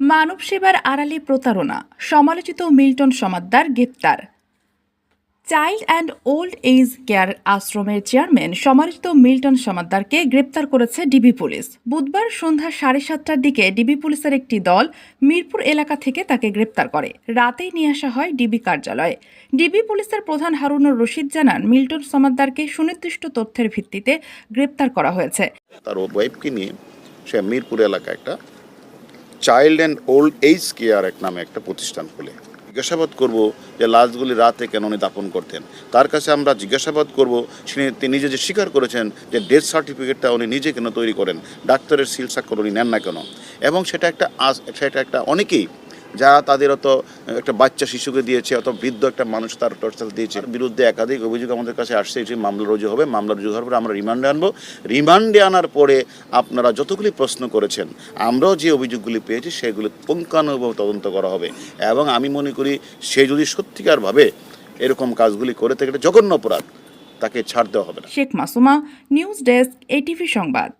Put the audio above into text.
মানব সেবার আড়ালে প্রতারণা, সমালোচিত মিল্টন সমাদ্দার গ্রেপ্তার। Child and old age care আশ্রমের চেয়ারম্যান সমালোচিত মিল্টন সমাদ্দারকে গ্রেপ্তার করেছে ডিবি পুলিশ। বুধবার সন্ধ্যা সাড়ে সাতটার দিকে ডিবি পুলিশের একটি দল মিরপুর এলাকা থেকে তাকে গ্রেপ্তার করে। রাতেই নিয়ে আসা হয় ডিবি কার্যালয়ে। ডিবি পুলিশের প্রধান হারুনুর রশিদ জানান, মিল্টন সমাদ্দারকে সুনির্দিষ্ট তথ্যের ভিত্তিতে গ্রেপ্তার করা হয়েছে। তার ওয়াইফকে নিয়ে সে মিরপুর এলাকায় একটা child and old age care এক নামে একটা প্রতিষ্ঠান খুলে। জিজ্ঞাসাবাদ করব যে লাশগুলি রাতে কেন উনি দাপন করতেন। তার কাছে আমরা জিজ্ঞাসাবাদ করব তিনি নিজে যে স্বীকার করেছেন যে ডেথ সার্টিফিকেটটা উনি নিজে কেন তৈরি করেন, ডাক্তারের সিল স্বাক্ষর উনি নেন না কেন? এবং সেটা একটা সেটা একটা অনেকেই যারা তাদের অত একটা বাচ্চা শিশুকে দিয়েছে, অত বৃদ্ধ একটা মানুষ তার টর্চার দিয়েছে। বিরুদ্ধে একাধিক অভিযোগ আমাদের কাছে আসছে, এটি মামলা রুজু হবে। মামলা রুজু হওয়ার পরে আমরা রিমান্ডে আনব। রিমান্ডে আনার পরে আপনারা যতগুলি প্রশ্ন করেছেন, আমরাও যে অভিযোগগুলি পেয়েছি, সেগুলি পুঙ্খানুভাবে তদন্ত করা হবে। এবং আমি মনে করি, সে যদি সত্যিকারভাবে এরকম কাজগুলি করে থাকে, এটা জঘন্য অপরাধ, তাকে ছাড় দেওয়া হবে না। Sheikh Masuma, news desk, ATV সংবাদ।